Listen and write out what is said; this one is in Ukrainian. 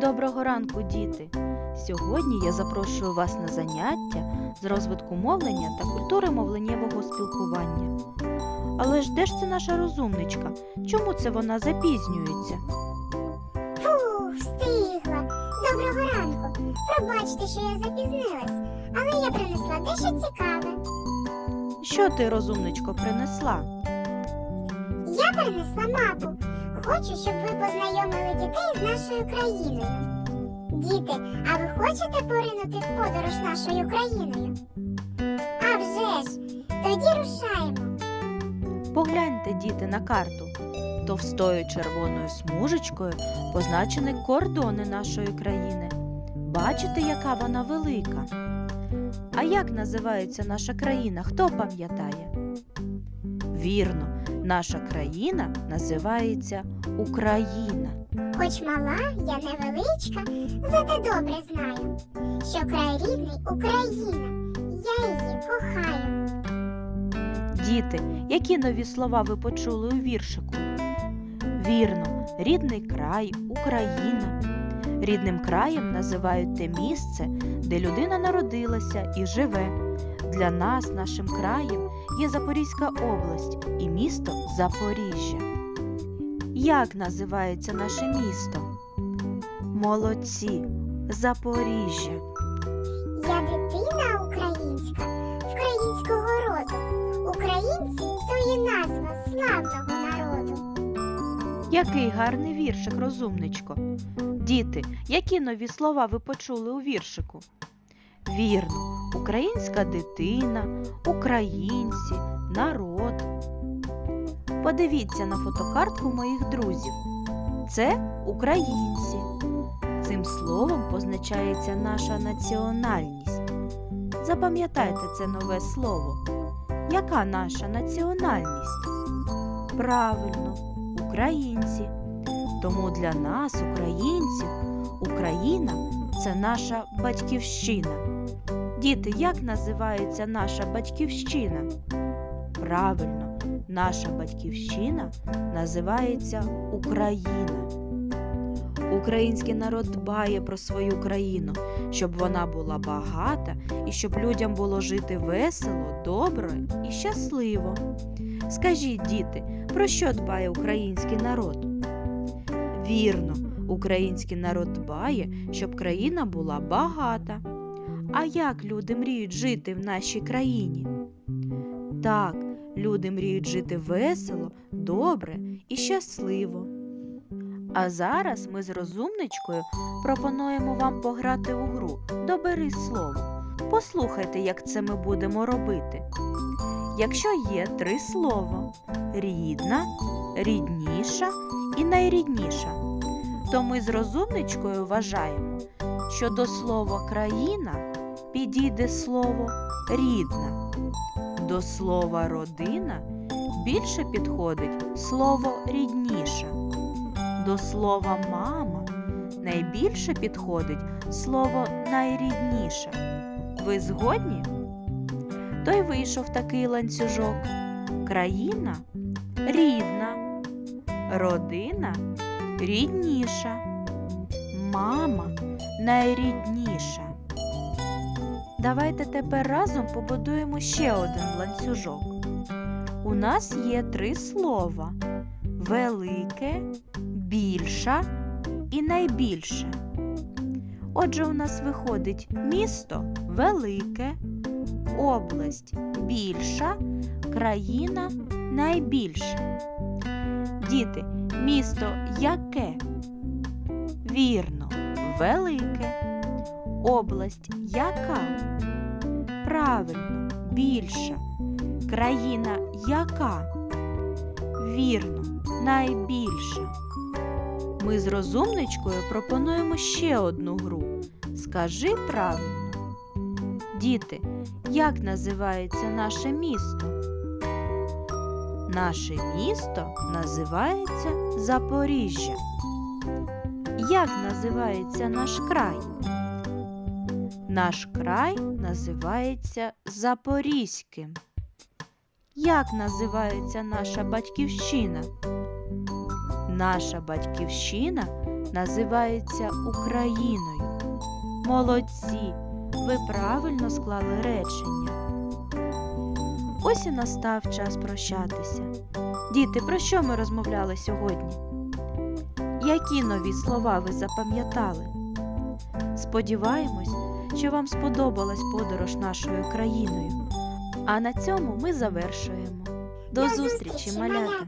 Доброго ранку, діти! Сьогодні я запрошую вас на заняття з розвитку мовлення та культури мовленнєвого спілкування. Але ж де ж це наша розумничка? Чому це вона запізнюється? Фу, встигла. Доброго ранку. Пробачте, що я запізнилась, але я принесла дещо цікаве. Що ти, розумничко, принесла? Я принесла мапу. Хочу, щоб ви познайомили дітей з нашою країною. Діти, а ви хочете поринути в подорож нашою країною? А вже ж, тоді рушаємо. Погляньте, діти, на карту. Товстою червоною смужечкою позначені кордони нашої країни. Бачите, яка вона велика? А як називається наша країна? Хто пам'ятає? Вірно, наша країна називається Україна. Хоч мала, я невеличка, зате добре знаю, що край рідний Україна. Я її кохаю. Діти, які нові слова ви почули у віршику? Вірно, рідний край, Україна. Рідним краєм називають те місце, де людина народилася і живе. Для нас, нашим краєм, є Запорізька область і місто Запоріжжя. Як називається наше місто? Молодці, Запоріжжя. Я дитина українська, українського роду. Українці то є назва славного народу. Який гарний віршик, розумничко. Діти, які нові слова ви почули у віршику? Вірно, українська дитина, українці, народ. Подивіться на фотокартку моїх друзів. Це українці. Цим словом позначається наша національність. Запам'ятайте це нове слово. Яка наша національність? Правильно, українці. Тому для нас, українців, Україна це наша батьківщина. Діти, як називається наша батьківщина? Правильно, наша батьківщина називається Україна. Український народ дбає про свою країну, щоб вона була багата і щоб людям було жити весело, добре і щасливо. Скажіть, діти, про що дбає український народ? Вірно, український народ дбає, щоб країна була багата. А як люди мріють жити в нашій країні? Так, люди мріють жити весело, добре і щасливо. А зараз ми з розумничкою пропонуємо вам пограти у гру Добери слово. Послухайте, як це ми будемо робити. Якщо є три слова рідна, рідніша і найрідніша, то ми з розумничкою вважаємо, що до слова країна підійде слово рідна, до слова родина більше підходить слово рідніша, до слова мама найбільше підходить слово найрідніша. Ви згодні? То й вийшов такий ланцюжок. Країна рідна, родина рідніша, мама найрідніша. Давайте тепер разом побудуємо ще один ланцюжок. У нас є три слова: велике, більша і найбільше. Отже, у нас виходить місто велике, область більша, країна найбільша. Діти, місто яке? Вірно, велике. Область яка? Правильно, більша. Країна яка? Вірно, найбільша. Ми з розумничкою пропонуємо ще одну гру. Скажи правильно. Діти, як називається наше місто? Наше місто називається Запоріжжя. Як називається наш край? Наш край називається Запорізьким. Як називається наша батьківщина? Наша батьківщина називається Україною. Молодці! Ви правильно склали речення. Ось і настав час прощатися. Діти, про що ми розмовляли сьогодні? Які нові слова ви запам'ятали? Сподіваємось, що вам сподобалась подорож нашою країною. А на цьому ми завершуємо. До, зустрічі, малята!